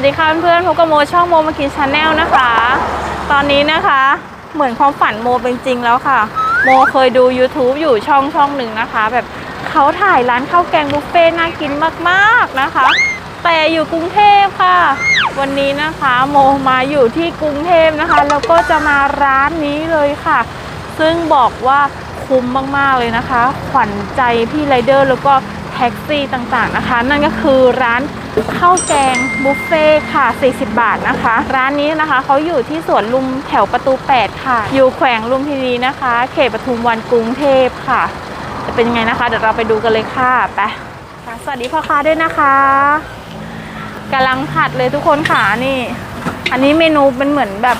วัสดีค่ะเพื่อนๆพบกับโมช่องโมมากินชาแนลนะคะ ตอนนี้นะคะเหมือนความฝันโมเป็นจริงแล้วค่ะ โมเคยดู YouTube อยู่ช่องช่องหนึ่งนะคะ แบบเขาถ่ายร้านข้าวแกงบุฟเฟ่น่ากินมากๆนะคะ แต่อยู่กรุงเทพค่ะ วันนี้นะคะโมมาอยู่ที่กรุงเทพนะคะ แล้วก็จะมาร้านนี้เลยค่ะ ซึ่งบอกว่าคุ้มมากๆเลยนะคะ ขวัญใจพี่ไรเดอร์แล้วก็แท็กซี่ต่างๆนะคะ นั่นก็คือร้าน ข้าวแกงบุฟเฟ่ค่ะ 40 บาทนะคะ ร้านนี้นะคะเขาอยู่ที่สวนลุมแถวประตู 8 ค่ะ อยู่แขวงลุมพินีนะคะ เขตปทุมวันกรุงเทพค่ะ จะเป็นยังไงนะคะ เดี๋ยวเราไปดูกันเลยค่ะไปค่ะสวัสดีพ่อค้าด้วยนะคะกำลังผัดเลยทุกคนค่ะนี่ อันนี้เมนูเป็นเหมือนแบบ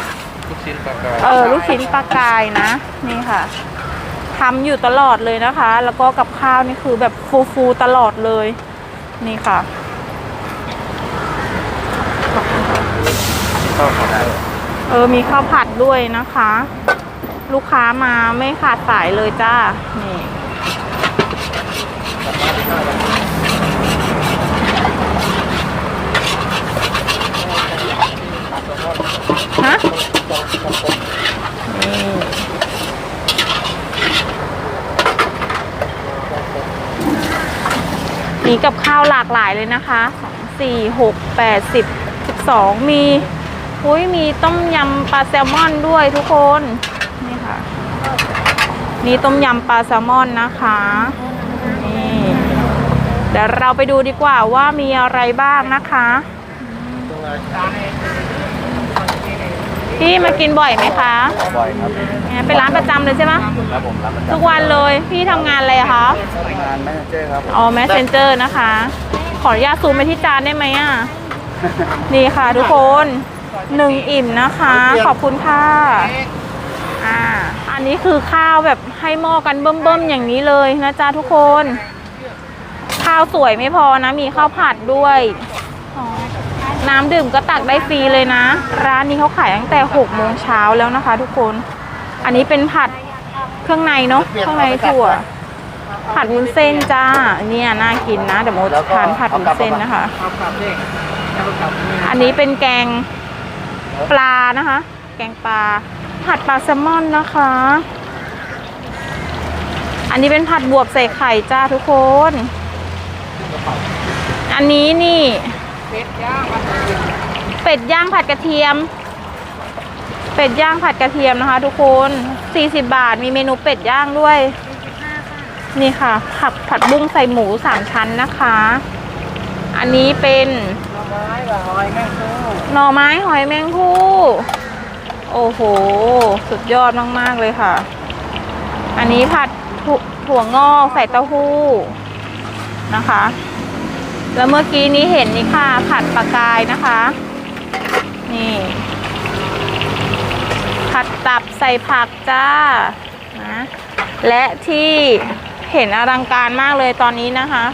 ลูกชิ้นปลากรายเออลูกชิ้นปลากายนะ นี่ค่ะทำอยู่ตลอดเลยนะคะ แล้วก็กับข้าวนี่คือแบบฟูๆตลอดเลย นี่ค่ะ ข้าวผัดเออมีข้าวผัดด้วยนะคะ ลูกค้ามาไม่ขาดสายเลยจ้านี่ฮะนี่มีกับข้าวหลากหลายเลยนะคะสองสี่หกแปดสิบสิบสองมี อุ้ยมีต้มยำปลาแซลมอนด้วยทุกคน นี่ค่ะมีต้มยำปลาแซลมอนนะคะ นี่เดี๋ยวเราไปดูดีกว่าว่ามีอะไรบ้างนะคะพี่มากินบ่อยไหมคะบ่อยครับเนี่ยเป็นร้านประจำเลยใช่ไหมแล้วผมรับประจำทุกวันเลยพี่ทำงานอะไรอะคะงานแมเนเจอร์ครับอ๋อ messenger นะคะ ขออนุญาตซูมไปที่จานได้ไหมอะ นี่ค่ะทุกคน หนึ่งอิ่มนะคะ ขอบคุณค่ะอ่าอันนี้คือข้าวแบบให้หม้อกันเบิ่มๆอย่างนี้เลยนะจ๊ะทุกคน ข้าวสวยไม่พอนะ มีข้าวผัดด้วยอ๋อน้ำดื่มก็ตักได้ฟรีเลยนะ ร้านนี้เขาขายตั้งแต่6โมงเช้าแล้วนะคะ ทุกคน อันนี้เป็นผัดเครื่องในเนาะเครื่องในถั่ว ผัดวุ้นเส้นจ้า เนี่ยน่ากินนะเดี๋ยวโมทานผัดวุ้นเส้นนะคะข้าวผัดเด้งข้าวผัดอันนี้เป็นแกง ปลานะคะ แกงปลา ผัดปลาแซลมอนนะคะ อันนี้เป็นผัดบวบใส่ไข่จ้าทุกคน อันนี้นี่เป็ดย่างครับเป็ดย่างผัดกระเทียม เป็ดย่างผัดกระเทียมนะคะ ทุกคน 40 บาท มีเมนูเป็ดย่างด้วย นี่ค่ะ ผัดผัดบุ้งใส่หมูสามชั้นนะคะ อันนี้เป็น ไม้กับหอยแมงคู่หน่อไม้หอยแมงภู่ โอ้โห สุดยอดมาก ๆ เลยค่ะ อันนี้ผัดถั่วถั่วงอกใส่เต้าหู้นะคะ แล้วเมื่อกี้นี้เห็นนี่ค่ะ ผัดปลากายนะคะ นี่ ผัดตับใส่ผักจ้านะและที่เห็นอลังการมากเลยตอนนี้นะคะ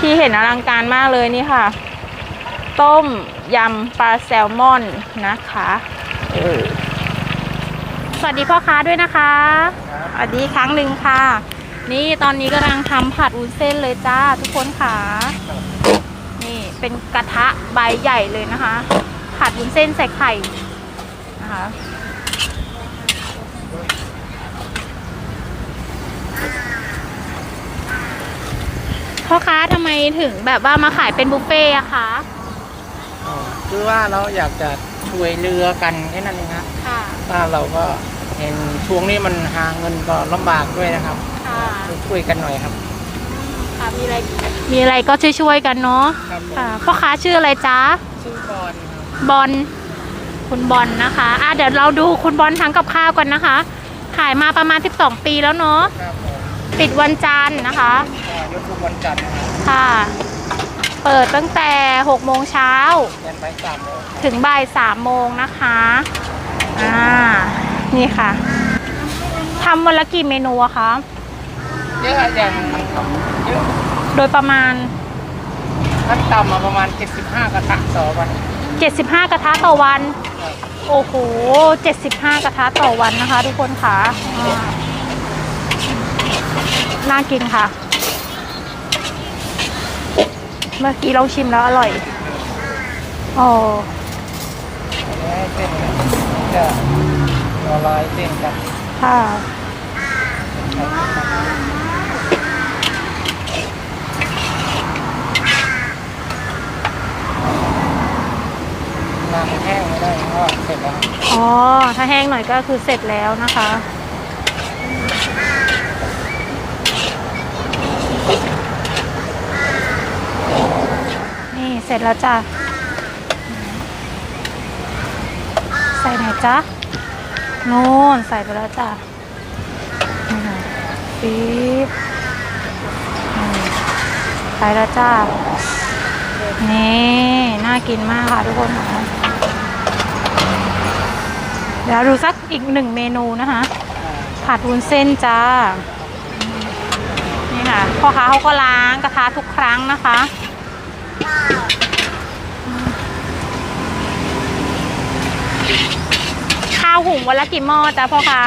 ที่เห็นอลังการมากเลยนี่ค่ะ ต้มยำปลาแซลมอนนะคะสวัสดีพ่อค้าด้วยนะคะสวัสดีครั้งหนึ่งค่ะ นี่ตอนนี้กำลังทำผัดวุ้นเส้นเลยจ้าทุกคนค่ะ นี่เป็นกระทะใบใหญ่เลยนะคะ ผัดวุ้นเส้นใส่ไข่นะคะพ่อค้าทำไมถึงแบบว่ามาขายเป็นบุฟเฟ่อะคะ คือว่าเราอยากจะช่วยเรือกันแค่นั้นเองครับค่ะถ้าเราก็เห็นช่วงนี้มันหาเงินก็ลำบากด้วยนะครับค่ะช่วยกันหน่อยครับค่ะมีอะไรมีอะไรก็ช่วยๆกันเนาะครับค่ะพ่อค้าชื่ออะไรจ๊ะชื่อบอลครับบอลคุณบอลนะคะอะเดี๋ยวเราดูคุณบอลทำกับข้าวกันนะคะ ขายมาประมาณ 12 ปีแล้วเนาะครับผมปิดวันจันทร์นะคะอ่ายกทุกวันจันทร์นะครับค่ะ เปิดตั้งแต่6โมงเช้ายันไปสามโมงถึงบ่าย3โมงนะคะอ่านี่ค่ะทำวันละกี่เมนูอะคะเยอะอย่างเยอะโดยประมาณขั้นต่ำมาประมาณ 75 กระทะต่อวัน 75 กระทะต่อวัน โอ้โห 75 กระทะต่อวันนะคะ ทุกคนค่ะอ่าน่ากินค่ะ เมื่อกี้เราชิมแล้วอร่อยอ๋อนี่ให้เส้นจะละลายเส้นกันค่ะน้ำแห้งไม่ได้เพราะเสร็จแล้วอ๋อ ถ้าแห้งหน่อยก็คือเสร็จแล้วนะคะ นี่เสร็จแล้วจ้ะ ใส่ไหนจ๊ะนู่นใส่ไปแล้วจ้ะปี๊บใส่แล้วจ้า นี่ น่ากินมากค่ะทุกคนค่ะเดี๋ยวดูสักอีกหนึ่งเมนูนะคะ ผัดวุ้นเส้นจ้า นี่ค่ะพ่อค้าเขาก็ล้างกระทะทุกครั้งนะคะ ข้าวหุงวันละกี่หม้อจ้าพ่อค้า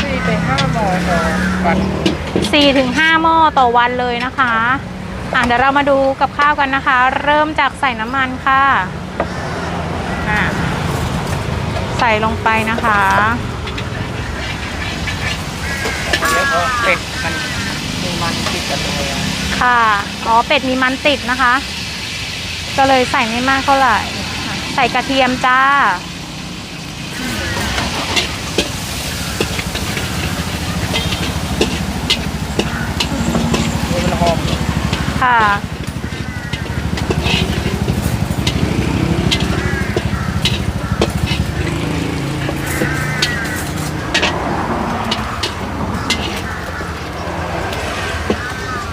สี่ไปห้าโมงต่อวันสี่ถึงห้าหม้อต่อวันเลยนะคะอะเดี๋ยวเรามาดูกับข้าวกันนะคะ เริ่มจากใส่น้ำมันค่ะอะ ใส่ลงไปนะคะเดี๋ยวพอเป็ดมันมีมันติดกันเลยอะ ค่ะ อ๋อเป็ดมีมันติดนะคะ ก็เลยใส่ไม่มากเท่าไหร่ ใส่กระเทียมจ้า ค่ะ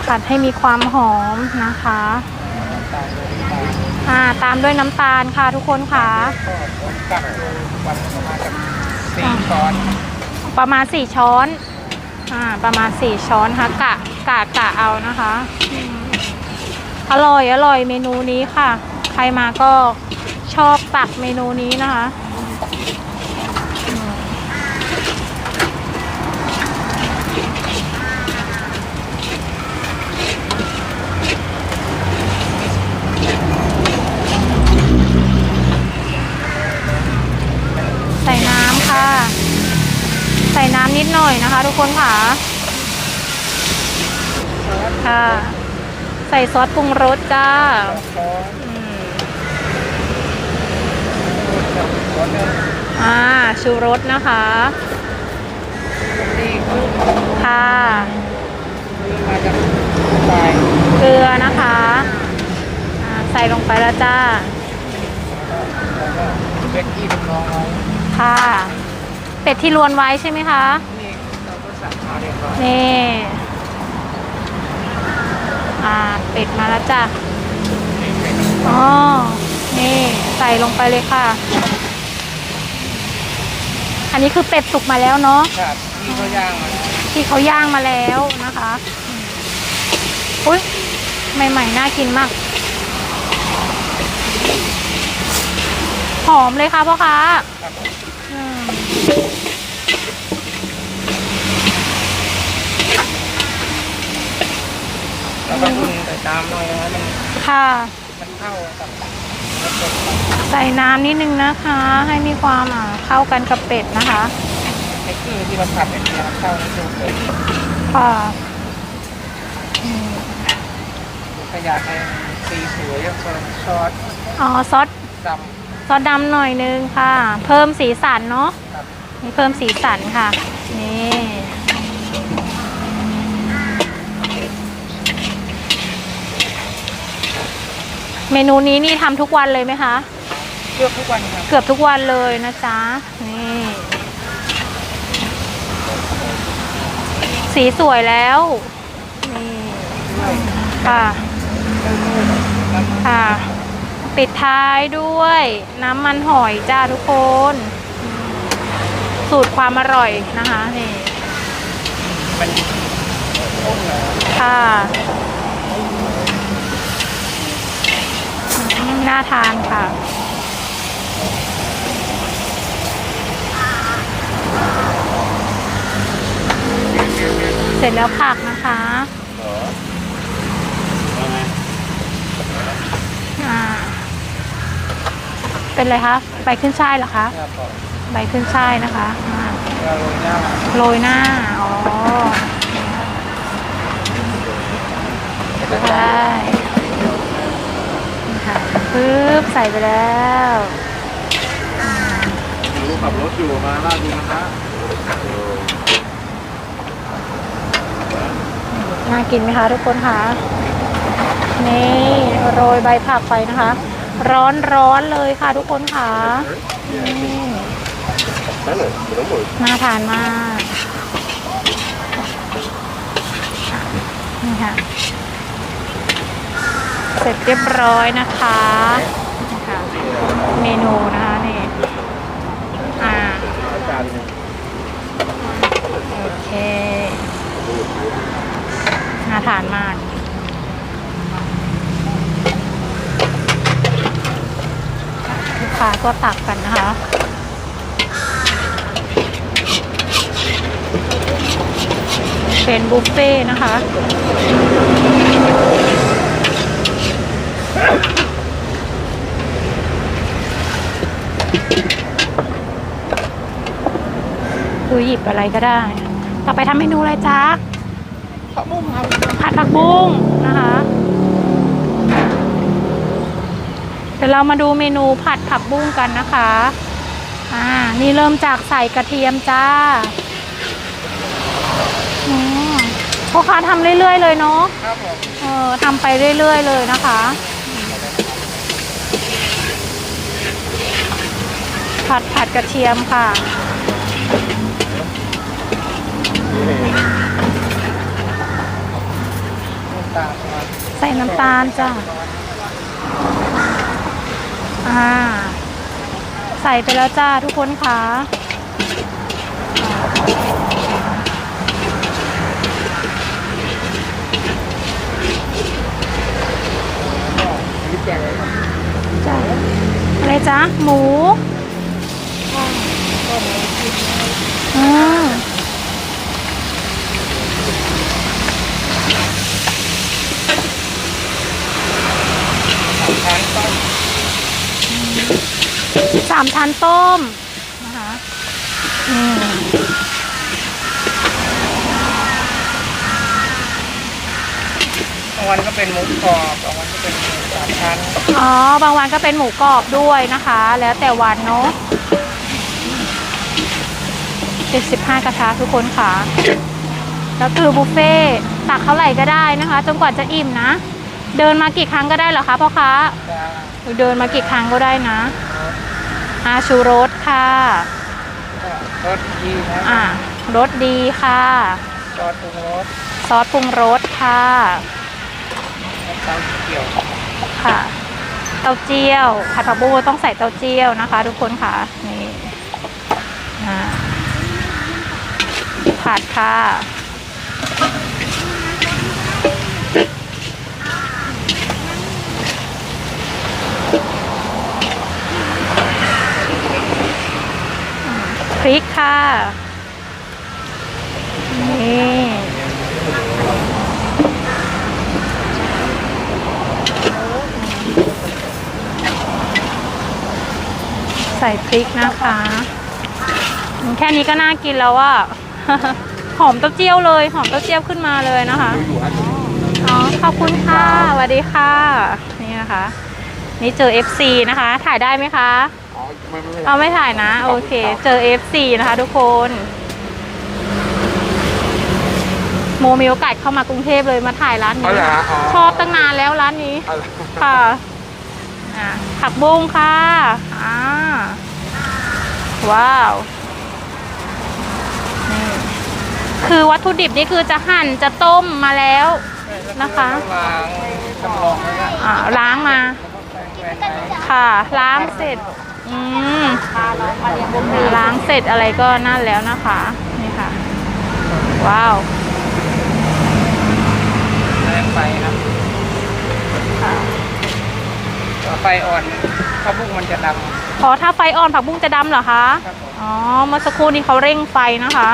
ผัดให้มีความหอมนะคะตามเลยตามอ่าตามด้วยน้ำตาลค่ะทุกคนค่ะก็ผมกักดูวันประมาณกับสี่ช้อนประมาณสี่ช้อนอ่าประมาณสี่ช้อนค่ะกะกะกะเอานะคะอืมอร่อยอร่อยเมนูนี้ค่ะ ใครมาก็ชอบตักเมนูนี้นะคะ ใส่น้ำนิดหน่อยนะคะ ทุกคนค่ะ ค่ะ ใส่ซอสปรุงรสจ้าช้อนอืมช้อนหนึ่งอ่าชูรสนะคะนี่คือค่ะมาจากปลายเกลือนะคะอ่าใส่ลงไปแล้วจ้าแล้วก็เป็ดที่ทำนองไว้ค่ะ เป็ดที่ลวนไว้ใช่ไหมคะนี่เราก็สั่งมาเรียบร้อยนี่อ่าเป็ดมาแล้วจ้ะนี่เป็ดอ๋อนี่ใส่ลงไปเลยค่ะ อันนี้คือเป็ดสุกมาแล้วเนาะครับที่เขาย่างมาที่เขาย่างมาแล้วนะคะอืมอุ้ยใหม่ๆน่ากินมากหอมเลยค่ะพ่อค้าครับอืม แล้วก็คุณใส่ตามหน่อยนะมันค่ะ มันเข้ากับใส่น้ำนิดนึงนะคะ ให้มีความอ่าเข้ากันกับเป็ดนะคะไอ้คือที่เราผัดเนี่ยมันเข้าในตัวเป็ดค่ะอืมขยะให้สีสวยยังซอสซอสอ๋อซอสดซอสดำหน่อยนึงค่ะ เพิ่มสีสันเนาะำครับ นี่เพิ่มสีสันค่ะ นี่เมนูนี้นี่ทำทุกวันเลยไหมคะเลือกทุกวันครับเกือบทุกวันเลยนะจ๊ะ นี่ สีสวยแล้ว นี่ด้วยค่ะน้ำค่ะ ปิดท้ายด้วยน้ำมันหอยจ้าทุกคน สูตรความอร่อยนะคะนี่ค่ะน่าทานค่ะเสร็จแล้วผักนะคะอ่าเป็นไรคะใบขึ้นช่ายเหรอคะ ใบขึ้นช่ายนะคะอ่าก็โรยหน้าโรยหน้า อ๋อใช่นี่ค่ะปึ๊บใส่ไปแล้วรู้ขับรถอยู่มาลาดดูนะน่ากินไหมคะทุกคนคะ นี่โรยใบผักไปนะคะ ร้อนร้อนๆเลยค่ะทุกคนค่ะ นี่น่าทานมากนี่ค่ะ เสร็จเรียบร้อยนะคะนี่ค่ะเมนูนะคะนี่อ่าโอเคน่าทานมากลูกค้าก็ตักกันนะคะ เป็นบุฟเฟ่ต์นะคะคือหยิบอะไรก็ได้ ต่อไปทำเมนูอะไรจ๊ะผักบุ้งครับผัดผักบุ้งนะคะ เดี๋ยวเรามาดูเมนูผัดผักบุ้งกันนะคะ อ่า นี่เริ่มจากใส่กระเทียมจ้าอืม พ่อค้าทำเรื่อยๆเลยเนาะครับผมเออทำไปเรื่อยๆเลยนะคะ ผัดผัดกระเทียมค่ะ น้ำตาลมาใส่น้ำตาลจ้ะอ่า ใส่ไปแล้วจ้าทุกคนค่ะ อันนี้ แกงอะไรครับจ้ะอะไรจ๊ะ หมูอืมสามชั้นต้มสามชั้นต้มนะคะอืมบางวันก็เป็นหมูกรอบบางวัน เป็นหมูสามชั้นอ๋อ บางวันก็เป็นหมูกรอบด้วยนะคะ แล้วแต่วันเนาะ75 กระทะทุกคนค่ะ แล้วคือบุฟเฟ่ต์ตักเท่าไหร่ก็ได้นะคะ จนกว่าจะอิ่มนะ เดินมากี่ครั้งก็ได้เหรอคะพ่อค้าจะเดินมากี่ครั้งก็ได้นะอาชูรสค่ะรสดีนะอ่ารสดีค่ะ ซอสปรุงรสซอสปรุงรสค่ะ น้าเกี่ยวค่ะ เต้าเจี้ยวผัดผักบุ้งต้องใส่เต้าเจี้ยวนะคะ ทุกคนค่ะนี่ผัดค่ะพริกค่ะนี่ ใส่พริกนะคะอืมแค่นี้ก็น่ากินแล้วอะหอมเต้าเจี้ยวเลย หอมเต้าเจี้ยวขึ้นมาเลยนะคะอ๋อขอบคุณค่ะสวัสดีค่ะ นี่นะคะ นี่เจอ FC นะคะ ถ่ายได้ไหมคะอ๋อไม่ไม่เอาไม่ถ่ายนะ โอเค เจอ FC นะคะทุกคน โมมีโอกาสเข้ามากรุงเทพเลยมาถ่ายร้านอ๋อนี้เหรออ๋อชอบตั้งนานแล้วร้านนี้อะไรค่ะ อะผักบุ้งค่ะ อ่า ว้าว นี่ คือวัตถุดิบนี่คือจะหั่นจะต้มมาแล้วนะคะ ล้างจำลองไว้นะอ่าล้างมาแปลงไปค่ะ ล้างเสร็จ อืม ล้างเสร็จอะไรก็นั่นแล้วนะคะ นี่ค่ะ ว้าว แรงไปครับ ค่ะ ต่อไฟอ่อนข้าวบุ้งมันจะดพอถ้าไฟอ่อนผักบุ้งจะดำเหรอคะำครับผมอ๋อเมื่อสักครู่นี้เขาเร่งไฟนะคะ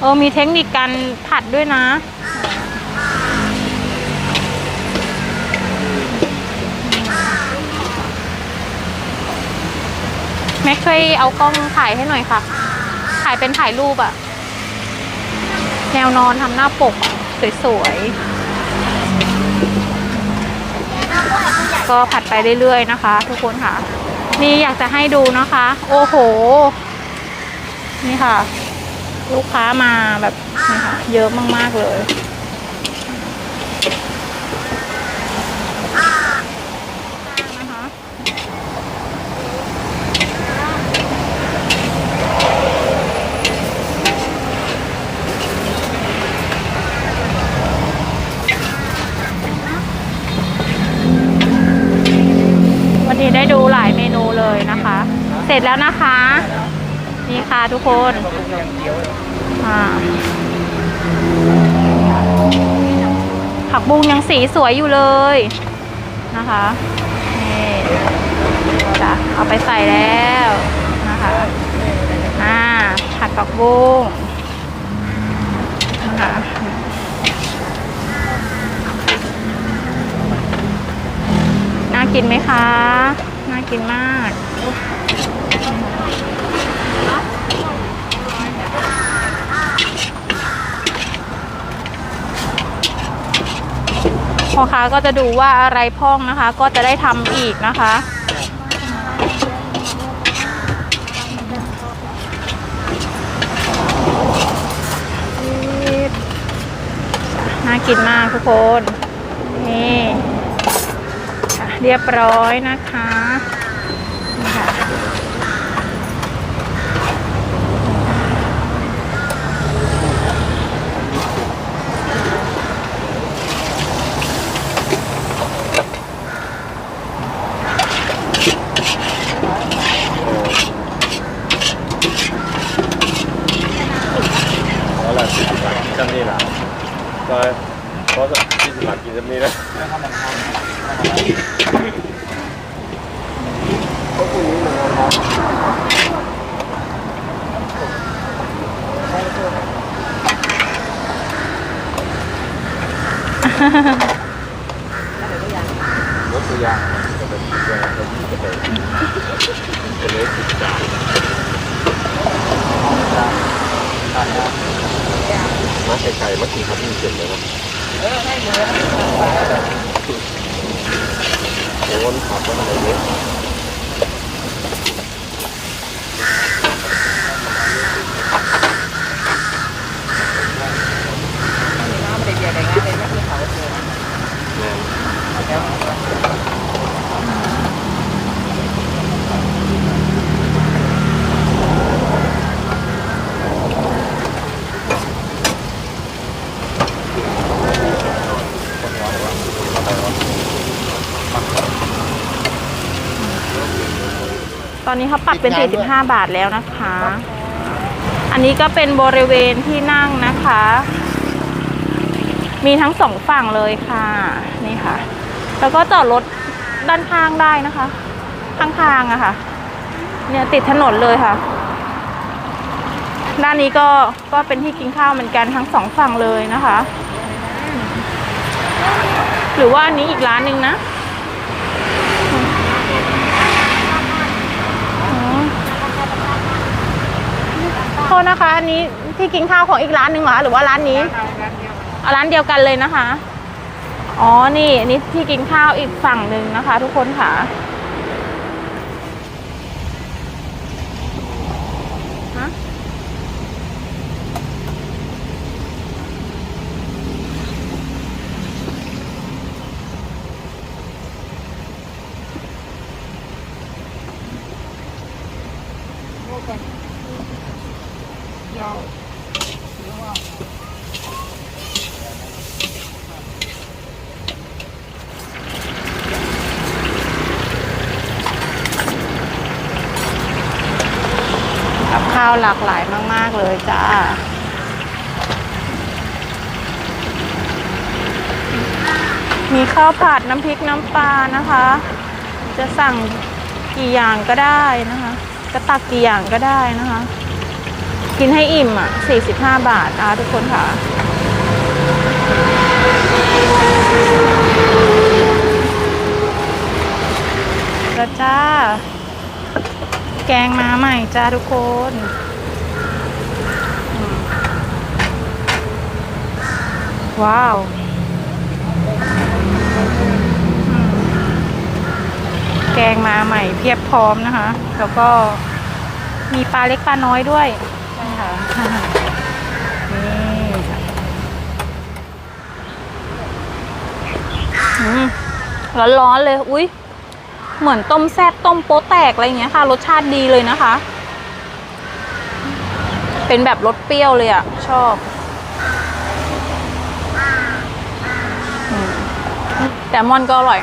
เออมีเทคนิคการผัดด้วยนะ แม็กช่วยเอากล้องถ่ายให้หน่อยค่ะ ถ่ายเป็นถ่ายรูปอะแนวนอนทำหน้าปก สวยๆ ก็ผัดไปเรื่อยๆนะคะ ทุกคนค่ะ นี่อยากจะให้ดูนะคะ โอ้โห นี่ค่ะ ลูกค้ามาแบบนี่ค่ะ เยอะมากๆเลย นะคะ วันนี้ ได้ดูหลายเมนูเลยนะคะ เสร็จแล้วนะคะ นี่ค่ะทุกคนผักบุ้งยังสีสวยอยู่เลยนะคะนี่จ้ะเอาไปใส่แล้วนะคะอ่าผัดผักบุ้งนะคะ น่า กินไหมคะ น่ากินมาก พ่อค้าก็จะดูว่าอะไรพ่องนะคะ ก็จะได้ทำอีกนะคะน่ากินมากทุกคน นี่ เรียบร้อยนะคะนี่ค่ะแล้วละสี่สิบบาทกินจำนี่ละก็เพราะสี่สิบบาทกินจำนี่นะ รถตัวอย่างจะเป็นตัวอย่างตัวนี้จะเป็นจะเลยสิบจานมาไก่ๆมากินครับนี่เสร็จเลยนะโอ้นขับแล้วอะไรเนี่ยอะได้เบียร์ได้งานเลยไม่คือเขาเลย แม่น ตอนนี้เขาปรับเป็น 45 บาทแล้วนะคะ อันนี้ก็เป็นบริเวณที่นั่งนะคะ มีทั้งสองฝั่งเลยค่ะ นี่ค่ะ แล้วก็จอดรถด้านข้างได้นะคะ ข้างๆอะค่ะ เนี่ยติดถนนเลยค่ะ ด้านนี้ก็ก็เป็นที่กินข้าวเหมือนกันทั้งสองฝั่งเลยนะคะ หรือว่าอันนี้อีกร้านหนึ่งนะอ๋อโทษนะคะ อันนี้ที่กินข้าวของอีกร้านหนึ่งเหรอหรือว่าร้านนี้เอาร้านเดียวกันเลยนะคะ อ๋อ นี่อันนี้ที่กินข้าวอีกฝั่งหนึ่งนะคะ ทุกคนค่ะาวหลากหลายมาก ๆ เลยจ้า มีข้าวผัดน้ำพริกน้ำปลานะคะ จะสั่งกี่อย่างก็ได้นะคะจะตักกี่อย่างก็ได้นะคะ กินให้อิ่มอะ 45 บาทนะทุกคนค่ะแล้วจ้า แกงมาใหม่จ้าทุกคนอืมว้าวอืมแกงมาใหม่เพียบพร้อมนะคะ แล้วก็มีปลาเล็กปลาน้อยด้วยนะคะนี่ค่ะอืมร้อนๆเลย อุ๊ย เหมือนต้มแซ่บต้มโป๊ะแตกอะไรอย่างเงี้ยค่ะ รสชาติดีเลยนะคะ เป็นแบบรสเปรี้ยวเลยอะ่ะ ชอบแซลมอนก็อร่อย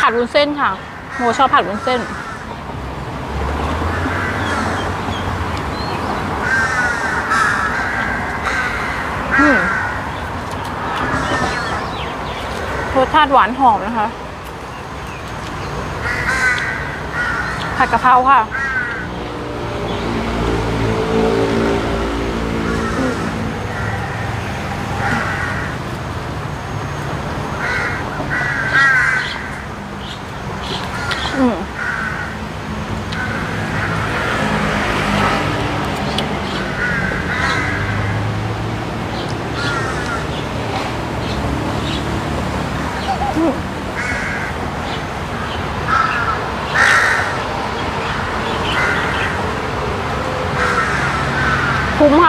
ผัดวุ้นเส้นค่ะ โมชอบผัดวุ้นเส้น รสชาติหวานหอมนะคะ ผัดกะเพราค่ะ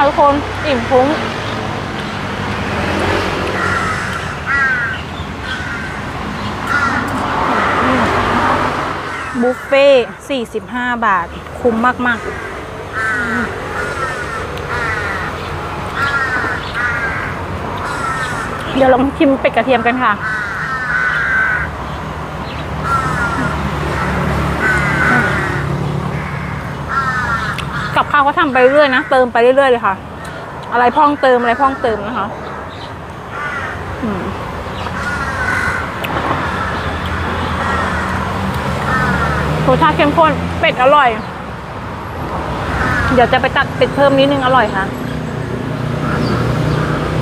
ทุกคน อิ่มคุ้มบุฟเฟ่45 บาท คุ้มมาก ๆเดี๋ยวลองชิมเป็ดกระเทียมกันค่ะ ข้าวก็ทำไปเรื่อยนะ เติมไปเรื่อยเลยค่ะ อะไรพ่องเติมอะไรพ่องเติมนะคะรสชาติเข้มข้นเป็ดอร่อย เดี๋ยวจะไปตัดเป็ดเพิ่มนิดนึงอร่อยค่ะ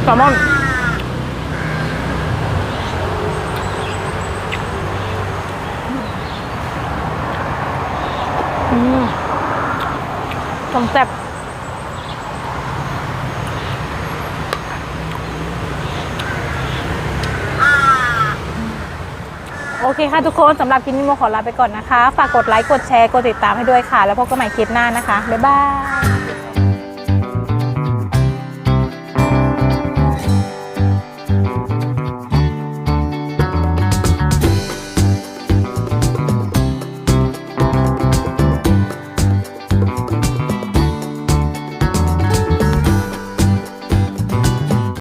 แซลมอนอืม สมแซ่บโอเคค่ะทุกคนสำหรับคลิปนี้โมขอลาไปก่อนนะคะ ฝากกดไลค์ กดแชร์ กดติดตามให้ด้วยค่ะ แล้วพบกันใหม่คลิปหน้านะคะ บ๊ายบาย